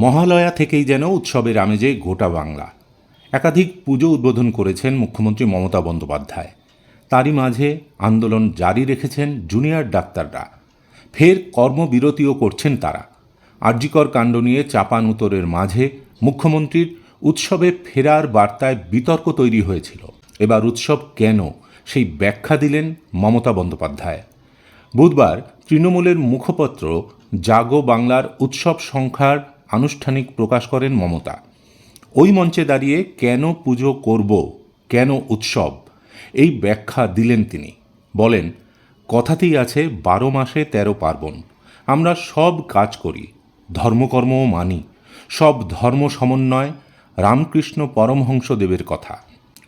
মহালয়া থেকেই যেন উৎসবের আমেজে গোটা বাংলা। একাধিক পুজো উদ্বোধন করেছেন মুখ্যমন্ত্রী মমতা বন্দ্যোপাধ্যায়। তারই মাঝে আন্দোলন জারি রেখেছেন জুনিয়র ডাক্তাররা। ফের কর্মবিরতিও করছেন তারা। আর্যিকর কাণ্ড নিয়ে চাপান উত্তরের মাঝে মুখ্যমন্ত্রীর উৎসবে ফেরার বার্তায় বিতর্ক তৈরি হয়েছিল। এবার উৎসব কেন সেই ব্যাখ্যা দিলেন মমতা বন্দ্যোপাধ্যায়। বুধবার তৃণমূলের মুখপত্র জাগো বাংলার উৎসব সংখ্যার আনুষ্ঠানিক প্রকাশ করেন মমতা। ওই মঞ্চে দাঁড়িয়ে কেন পুজো করব, কেন উৎসব, এই ব্যাখ্যা দিলেন তিনি। বলেন, কথাতেই আছে বারো মাসে তেরো পার্বণ। আমরা সব কাজ করি, ধর্মকর্মও মানি, সব ধর্ম সমন্বয়, রামকৃষ্ণ পরমহংসদেবের কথা।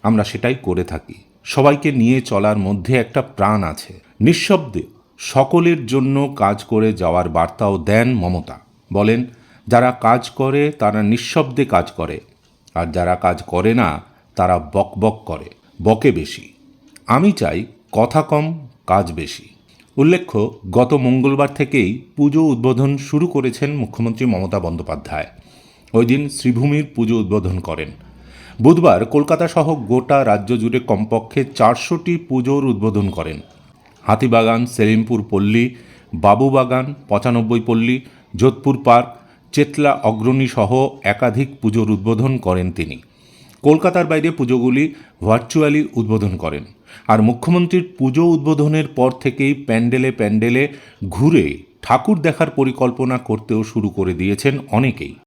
আমরা সেটাই করে থাকি। সবাইকে নিয়ে চলার মধ্যে একটা প্রাণ আছে। নিঃশব্দে সকলের জন্য কাজ করে যাওয়ার বার্তাও দেন মমতা। বলেন যারা কাজ করে, তারা নিঃশব্দে কাজ করে। আর যারা কাজ করে না, তারা বকবক করে, বকে বেশি। আমি চাই কথা কম, কাজ বেশি। উল্লেখ্য, গত মঙ্গলবার থেকেই পুজো উদ্বোধন শুরু করেছেন মুখ্যমন্ত্রী মমতা বন্দ্যোপাধ্যায়। ওই দিন শ্রীভূমির পুজো উদ্বোধন করেন। বুধবার কলকাতা সহ গোটা রাজ্য জুড়ে কমপক্ষে চারশোটি পুজোর উদ্বোধন করেন। হাতিবাগান, সেলিমপুর পল্লী, বাবুবাগান, পঁচানব্বই পল্লী, যোধপুর পার্ক চেতলা অগ্রণী সহ একাধিক পুজোর উদ্বোধন করেন তিনি। কলকাতার বাইরে পুজোগুলি ভার্চুয়ালি উদ্বোধন করেন। আর মুখ্যমন্ত্রীর পুজো উদ্বোধনের পর থেকেই প্যান্ডেলে প্যান্ডেলে ঘুরে ঠাকুর দেখার পরিকল্পনা করতেও শুরু করে দিয়েছেন অনেকেই।